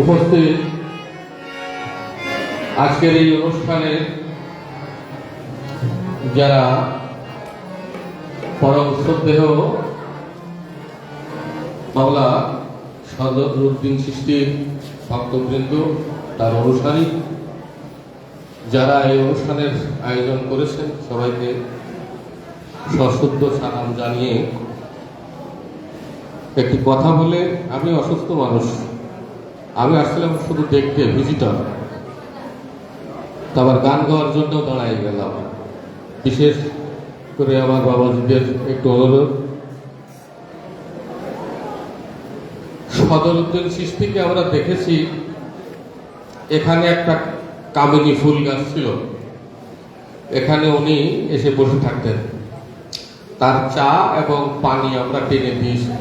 উপস্থিত। আজকের এই অনুষ্ঠানে যারা পরম শ্রদ্ধেয় মামলা সদরুদ্দিন সৃষ্টির ভক্তবৃন্দ, তার অনুসারী, যারা এই অনুষ্ঠানের আয়োজন করেছেন, সবাইকে সশুদ্ধ সালাম জানিয়ে একটি কথা বলে আমি অসুস্থ মানুষ। আমি আসছিলাম শুধু দেখতে ভিজিটর তারপর গান গাওয়ার জন্য দাঁড়াই গেলাম। বিশেষ করে আমার বাবাজিদের একটু অনুরোধ। সদর উদ্দিন সৃষ্টিকে আমরা দেখেছি। এখানে একটা কামিনী ফুল গাছ ছিল। এখানে উনি এসে বসে থাকতেন। তার চা এবং পানি আমরা টেনে দিয়েছি।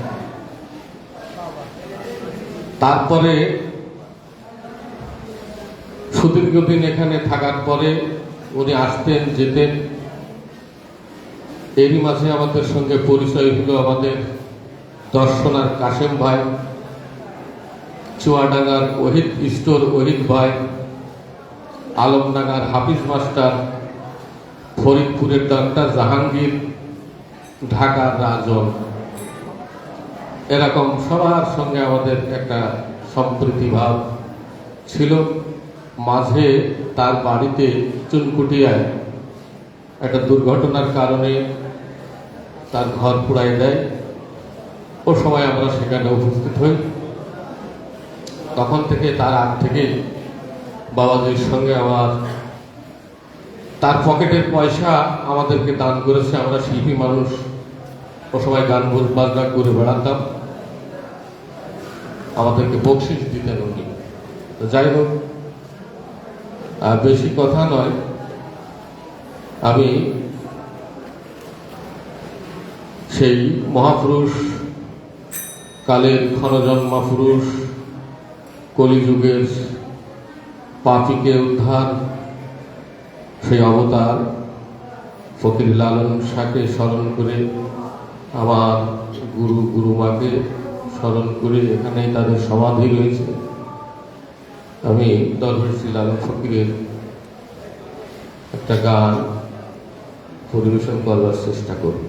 তারপরে সুদীর্ঘ দিন এখানে থাকার পরে উনি আসতেন, যেতেন। এরই মাঝে আমাদের সঙ্গে পরিচয় হলো আমাদের দর্শনার কাশেম ভাই, চুয়াডাঙ্গার ওহিদ স্টোর ওহিদ ভাই, আলমডাঙ্গার হাফিজ মাস্টার, ফরিদপুরের ডাক্তার জাহাঙ্গীর, ঢাকার রাজন। এরকম সবার সঙ্গে আমাদের একটা সম্প্রীতি ভাব ছিল। মাঝে তার বাড়িতে চুনকুটিয়ায় একটা দুর্ঘটনার কারণে তার ঘর পুড়াই দেয়। ও সময় আমরা সেখানে উপস্থিত হই। তখন থেকে তার আগ থেকে বাবাজির সঙ্গে আমার তার পকেটের পয়সা আমাদেরকে দান করেছে। আমরা শিল্পী মানুষ। ও সময় গান বাজনা করে বেড়াতাম। আমাদেরকে বকশিস দিতেন উনি তো যাই হোক বেশি কথা নয়। আমি সেই মহাপুরুষ, কালের ক্ষণজন্মা পুরুষ, কলিযুগের পাপিকে উদ্ধার, সেই অবতার ফকির লালন শাহকে স্মরণ করে আমার গুরু গুরুমাকে স্মরণ করে এখানে তাদের সমাধি রয়েছে। আমি দরবার শ্রী লালন ফকিরের একটা গান পরিবেশন করবার চেষ্টা করি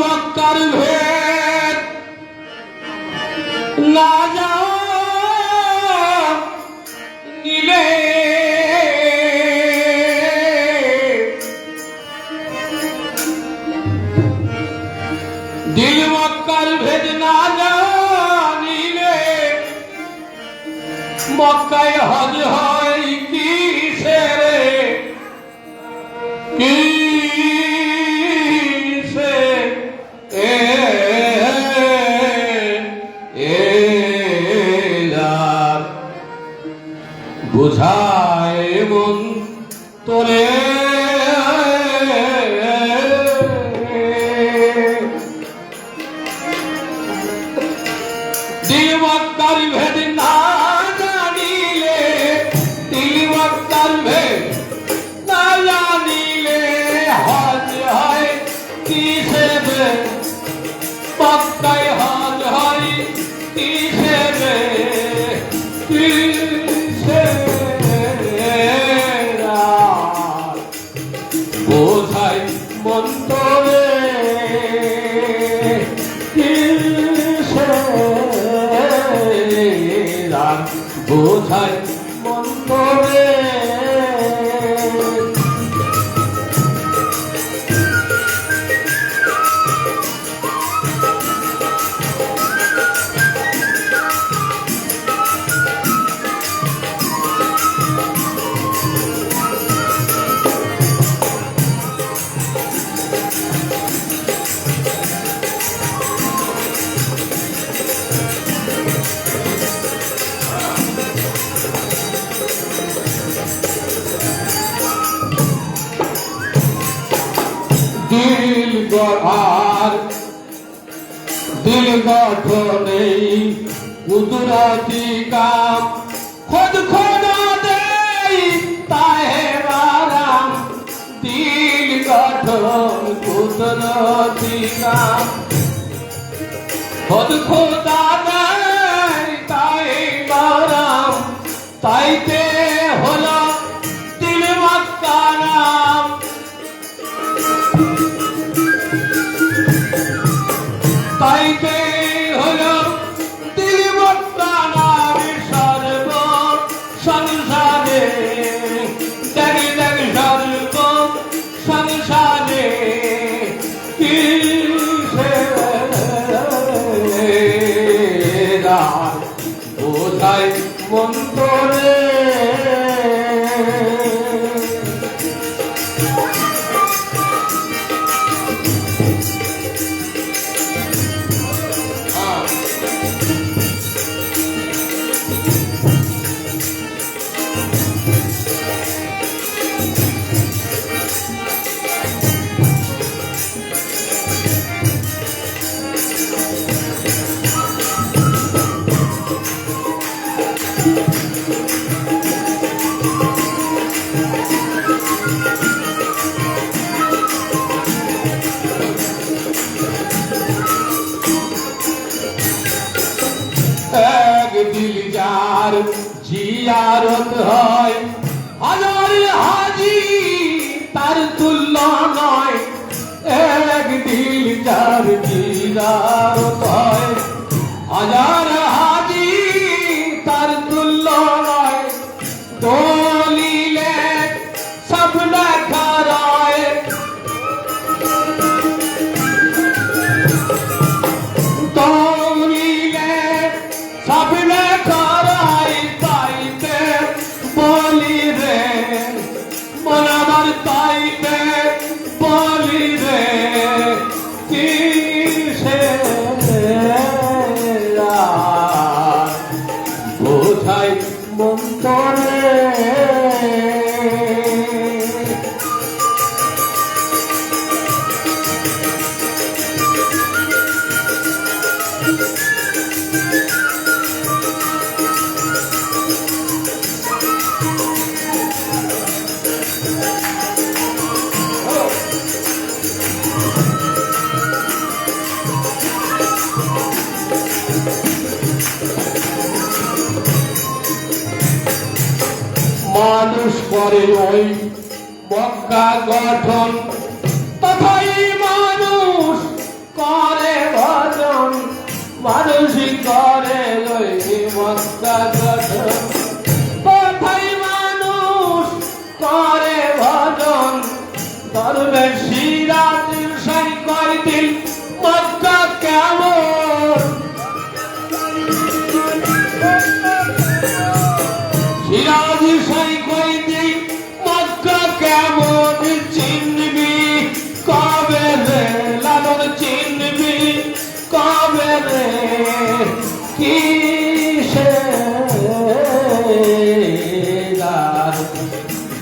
মক্কার ভেদ। না যাও, নিলে। দিল মক্কার ভেদ না জানিলে মক্কায় হজ হয় কি সেরে? কি তোরে। দিলমক্কার ভেদ না জানিলে দিলমক্কার ভেদ না জানিলে, হজ হয় কিসে মক্কায় হজ হয় কিসে বোঝাই মন্তরে গঠনে কুদরতি কাম খোদ খোদা দেই তাহে বারাম দিল গঠন কুদরতি কাম খোদ খোদা দেই তাহে বারাম তাইতে বোঝাই মন্তরে দিল যার জিয়ারত হয়। হাজার হাজি তার তুল্য নয় এক দিল যার জিয়ারত। করে ওই মক্কা গঠন তথাই মানুষ করে ভজন মানুষই করে ওই কিসে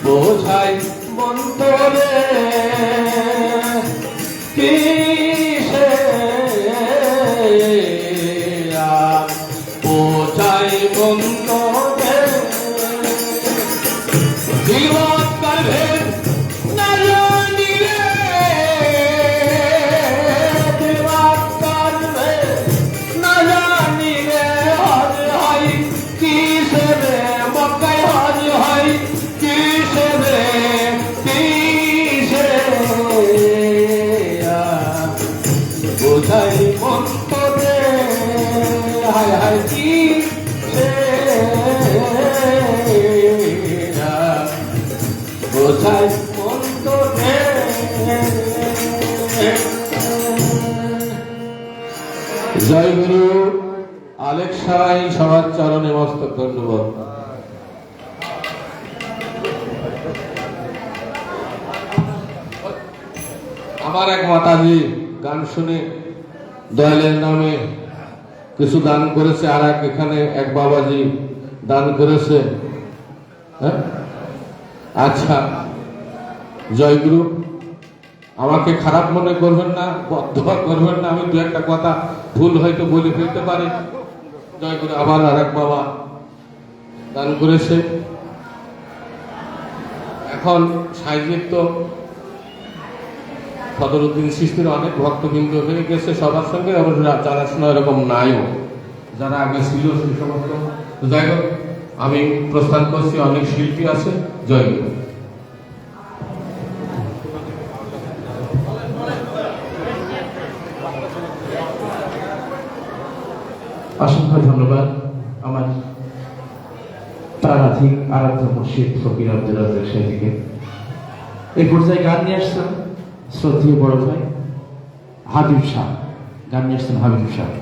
বোঝাই মন্তরে কিসে জয় গুরু আলেকসাই সবার চরণে মস্তক ধন্যবাদ। আমার এক মাতাজি গান শুনে দয়ালের নামে কিছু দান করেছে, আর এক এখানে এক বাবাজি দান করেছে। হ্যাঁ? আচ্ছা। জয়গুরু, আমাকে খারাপ মনে করবেন না বদ্ধ করবেন না, আমি দু একটা কথা ভুল হয়তো বলে ফেলতে পারি। জয় করে আবার আর এক বাবা দান করেছে। এখন সাহিত্যের তো সদরুদ্দিন সৃষ্টির অনেক ভক্তবৃন্দ হয়ে গেছে সবার সঙ্গে, আবার জানাশোনা এরকম নাইও যারা আগে ছিল সেই সমস্ত। যাই হোক, আমি প্রস্থান করছি, অনেক শিল্পী আছে। জয় অসংখ্য ধন্যবাদ আমার প্রাণাধিক আরাধ্য মুর্শিদ ফকির আব্দুল রাজাক সাহেবকে। এই পর্যায়ে গান নিয়ে আসছেন শ্রদ্ধেয় বড় ভাই হাবিব শাহ। গান নিয়ে আসছেন হাবিব শাহ।